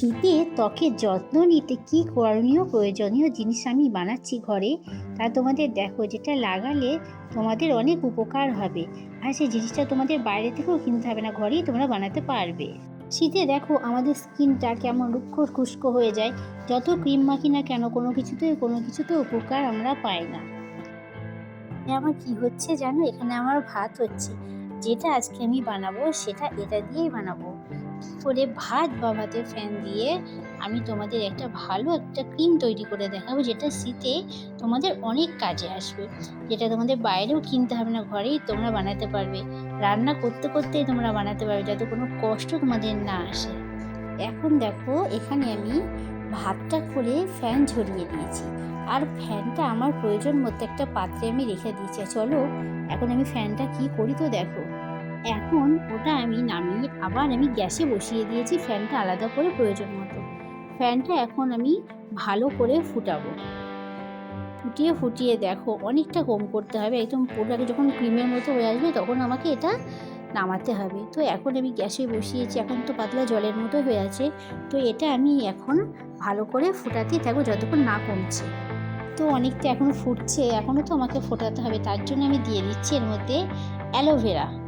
শীতে ত্বকের যত্ন নিতে কি করণীয় প্রয়োজনীয় জিনিস আমি বানাচ্ছি ঘরে? তা তোমাদের দেখো, যেটা লাগালে তোমাদের অনেক উপকার হবে। আর সেই জিনিসটা তোমাদের বাইরে থেকেও কিনতে হবে না, ঘরেই তোমরা বানাতে পারবে। শীতে দেখো, আমাদের স্কিনটা কেমন রুক্ষ খুস্কো হয়ে যায়। যত ক্রিম মাখি না কেন, কোনো কিছুতে কোনো কিছুতে উপকার আমরা পাই না। আমার কি হচ্ছে জানো? এখানে আমার ভাত হচ্ছে। যেটা আজকে আমি বানাবো, সেটা এটা দিয়েই বানাবো। করে ভাত বা ভাতের ফ্যান দিয়ে আমি তোমাদের একটা ভালো একটা ক্রিম তৈরি করে দেখাবো, যেটা শীতে তোমাদের অনেক কাজে আসবে। যেটা তোমাদের বাইরেও কিনতে হবে না, ঘরেই তোমরা বানাতে পারবে। রান্না করতে করতেই তোমরা বানাতে পারবে, যাতে কোনো কষ্ট তোমাদের না আসে। এখন দেখো, এখানে আমি ভাতটা করে ফ্যান ঝরিয়ে দিয়েছি। আর ফ্যানটা আমার প্রয়োজন মতো একটা পাত্রে আমি রেখে দিয়েছি। চলো, এখন আমি ফ্যানটা কি করি তো দেখো। এখন ওটা আমি নামিয়ে, আবার আমি গ্যাসে বসিয়ে দিয়েছি ফ্যানটা আলাদা করে প্রয়োজন মতো। ফ্যানটা এখন আমি ভালো করে ফুটাবো। ফুটিয়ে ফুটিয়ে দেখো, অনেকটা কম করতে হবে। একদম পুরোটাকে যখন ক্রিমের মতো হয়ে আসবে তখন আমাকে এটা নামাতে হবে। তো এখন আমি গ্যাসে বসিয়েছি, এখন তো পাতলা জলের মতো হয়ে আছে। তো এটা আমি এখন ভালো করে ফুটাতেই থাকব যতক্ষণ না কমছে। তো অনেকটা এখন ফুটছে, এখনও তো আমাকে ফোটাতে হবে। তার জন্য আমি দিয়ে দিচ্ছি এর মধ্যে অ্যালোভেরা।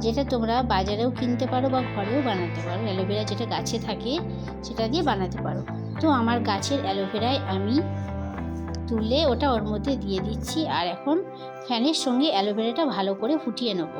যেটা তোমরা বাজারেও কিনতে পারো বা ঘরেও বানাতে পারো। অ্যালোভেরা যেটা গাছে থাকে, সেটা দিয়ে বানাতে পারো। তো আমার গাছের অ্যালোভেরায় আমি তুলে ওটা ওর মধ্যে দিয়ে দিচ্ছি আর এখন ফ্যানের সঙ্গে অ্যালোভেরাটা ভালো করে ফুটিয়ে নেব।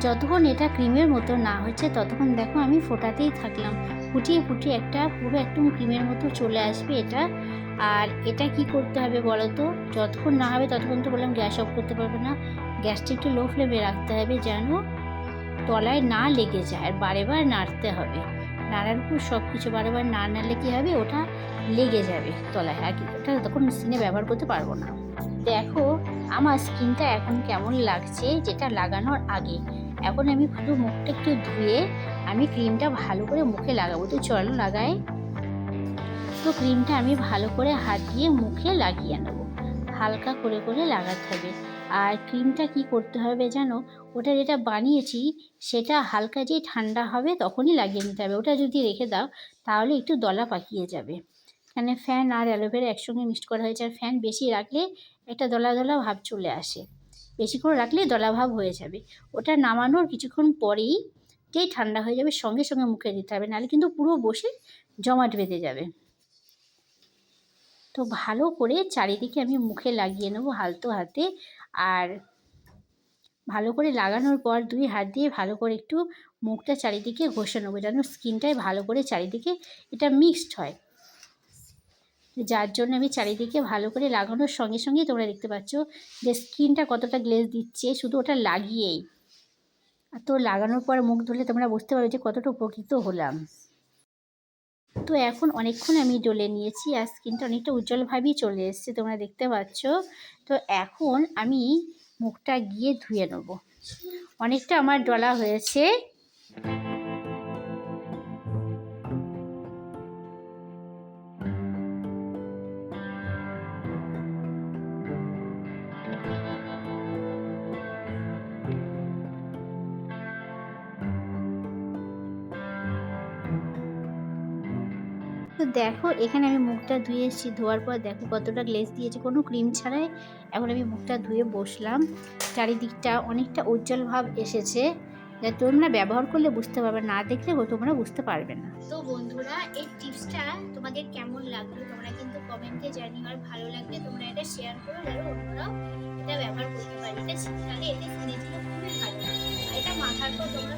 যতক্ষণ এটা ক্রিমের মতো না হচ্ছে ততক্ষণ দেখো আমি ফোটাতেই থাকলাম। ফুটিয়ে ফুটিয়ে একটা পুরো একদম ক্রিমের মতো চলে আসবে এটা। আর এটা কি করতে হবে বলো তো যতক্ষণ না হবে ততক্ষণ তো বললাম গ্যাস অফ করতে পারবে না। গ্যাসটা একটু লো ফ্লেমে রাখতে হবে যেন তলায় না লেগে যায়। আর বারে বার নাড়তে হবে। নাড়ার উপর সব কিছু বারে বার না নাড়লে কী হবে? ওটা লেগে যাবে তলায়। আর কি ওটা তখন স্কিনে ব্যবহার করতে পারব না। দেখো, আমার স্কিনটা এখন কেমন লাগছে যেটা লাগানোর আগে। এখন আমি শুধু মুখটা একটু ধুয়ে আমি ক্রিমটা ভালো করে মুখে লাগাবো। তো চলো লাগাই তো ক্রিমটা আমি ভালো করে হাত দিয়ে মুখে লাগিয়ে নেব। হালকা করে করে লাগাতে হবে। আর ক্রিমটা কি করতে হবে জানো? ওটা যেটা বানিয়েছি, সেটা হালকা যেই ঠান্ডা হবে তখনই লাগিয়ে নিতে হবে। ওটা যদি রেখে দাও, তাহলে একটু দলা পাকিয়ে যাবে। এখানে ফ্যান আর অ্যালোভেরা একসঙ্গে মিক্সড করা হয়েছে। আর ফ্যান বেশি রাখলে একটা দলা দলা ভাব চলে আসে। বেশিক্ষণ রাখলে দলাভাব হয়ে যাবে। ওটা নামানোর কিছুক্ষণ পরেই যেই ঠান্ডা হয়ে যাবে, সঙ্গে সঙ্গে মুখে দিতে হবে, নাহলে কিন্তু পুরো বসে জমাট বেঁধে যাবে। তো ভালো করে চারিদিকে আমি মুখে লাগিয়ে নেব হালতো হাতে। আর ভালো করে লাগানোর পর দুই হাত দিয়ে ভালো করে একটু মুখটা চারিদিকে ঘষে নেব, যেন স্কিনটায় ভালো করে চারিদিকে এটা মিক্সড হয়। যার জন্য আমি চারিদিকে ভালো করে লাগানোর সঙ্গে সঙ্গেই তোমরা দেখতে পাচ্ছ যে স্কিনটা কতটা গ্লেজ দিচ্ছে, শুধু ওটা লাগিয়েই। আর তো লাগানোর পর মুখ ধুলে তোমরা বুঝতে পারবে যে কতটা উপকৃত হলাম। তো এখন অনেকক্ষণ আমি ডলে নিয়েছি আর স্কিনটা অনেকটা উজ্জ্বলভাবেই চলে এসছে, তোমরা দেখতে পাচ্ছ। তো এখন আমি মুখটা গিয়ে ধুয়ে নেব। অনেকটা আমার ডলা হয়েছে। তো দেখো, এখানে আমি মুখটা ধুয়ে এসেছি। ধোয়ার পর দেখো কতটা গ্লেজ দিয়েছে। কোনো ক্রিম ছাড়াই এখন আমি মুখটা ধুয়ে বসলাম। চারিদিকটা অনেকটা উজ্জ্বল ভাব এসেছে। যা তোমরা ব্যবহার করলে বুঝতে পারবে, না দেখলে তোমরা বুঝতে পারবে না। তো বন্ধুরা, এই টিপসটা তোমাদের কেমন লাগল? তোমরা কিন্তু কমেন্টে জানিও। আর ভালো লাগলে তোমরা এটা শেয়ার করো। যেন অন্যরাও এটা ব্যবহার করতে পারে। এটা শীতকালে এতে জন্য খুবই ভালো এটা মাথার পর তোমরা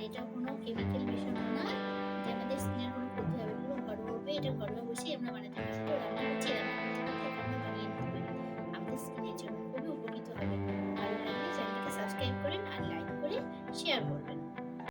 আর এটা কোনো কেমিক্যাল মেশানো না